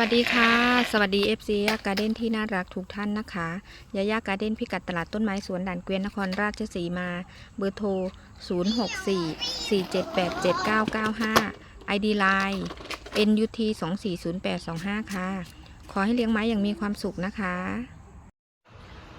วัสดีค่ะ สวัสดี FC ยาการ์เด้นที่น่ารักทุกท่านนะคะยายาการ์เด้นพิกัดตลาดต้นไม้สวนด่านเกวียนนครราชสีมา เบอร์โทร 064 478 7995 ID Line NUT 240825ค่ะ ขอให้เลี้ยงไม้อย่างมีความสุขนะคะ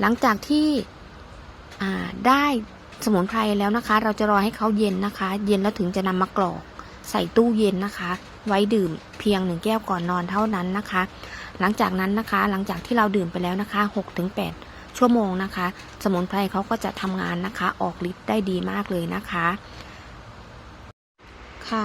หลังจากที่ได้สมุนไพรแล้วนะคะ เราจะรอให้เขาเย็นนะคะ เย็นแล้วถึงจะนำมากรอก ใส่ตู้เย็นนะคะ ไว้ดื่มเพียงหนึ่งแก้วก่อนนอนเท่านั้นนะคะ หลังจากนั้นนะคะ หลังจากที่เราดื่มไปแล้วนะคะ6-8ชั่วโมงนะคะ สมุนไพรเขาก็จะทำงานนะคะ ออกฤทธิ์ได้ดีมากเลยนะคะ ค่ะ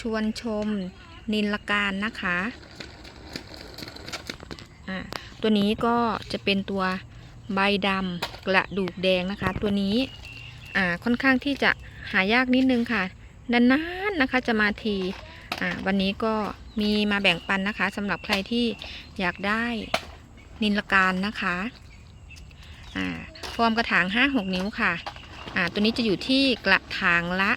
ชวนชมนินลการนะคะอ่าตัวนี้ก็จะเป็นตัวใบดำกระดูกแดงนะคะ ตัวนี้อ่าค่อนข้างที่จะหายากนิดนึงค่ะนานๆนะคะจะมาทีอ่าวันนี้ก็มีมาแบ่งปันนะคะสำหรับใครที่อยากได้นินลการนะคะอ่าฟอร์มกระถาง 5-6 นิ้วค่ะอ่าตัวนี้จะอยู่ที่กระถางละ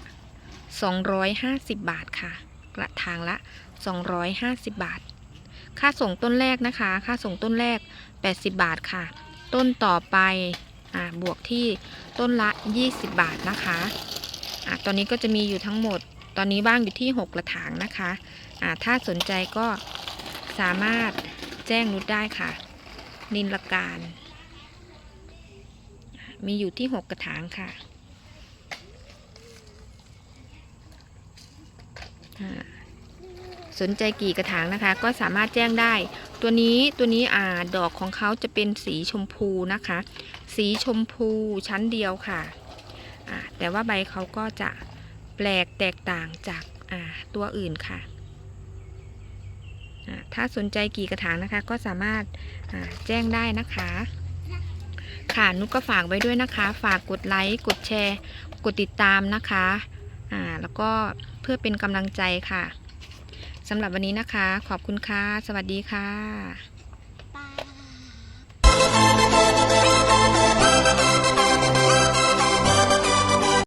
250 บาทค่ะ กระถางละ 250 บาท ค่าส่งต้นแรกนะคะ ค่าส่งต้นแรก 80 บาทค่ะ ต้นต่อไปอบวกที่ต้นละ 20 บาทนะคะอ่าตอนนี้ก็จะมีอยู่ทั้งหมด ตอนนี้ว่างอยู่ที่ 6 กระถางนะคะอ่าถ้าสนใจก็สามารถแจ้งนุชได้ค่ะ นินละการ มีอยู่ที่ 6 กระถางค่ะอ่า สนใจกี่กระถางนะคะ ก็สามารถแจ้งได้ ตัวนี้ตัวนี้อ่าดอกของเขาจะเป็นสีชมพูนะคะ สีชมพูชั้นเดียวค่ะอ่าแต่ว่าใบเขาก็จะแปลกแตกต่างจากอ่าตัวอื่นค่ะอ่าถ้าสนใจกี่กระถางนะคะ ก็สามารถอ่าแจ้งได้นะคะ ค่ะนุกก็ฝากไว้ด้วยนะคะ ฝากกดไลค์กดแชร์ กดติดตามนะคะ อ่าแล้วก็เพื่อเป็นกำลังใจค่ะสำหรับวันนี้นะคะ ขอบคุณค่ะ สวัสดีค่ะ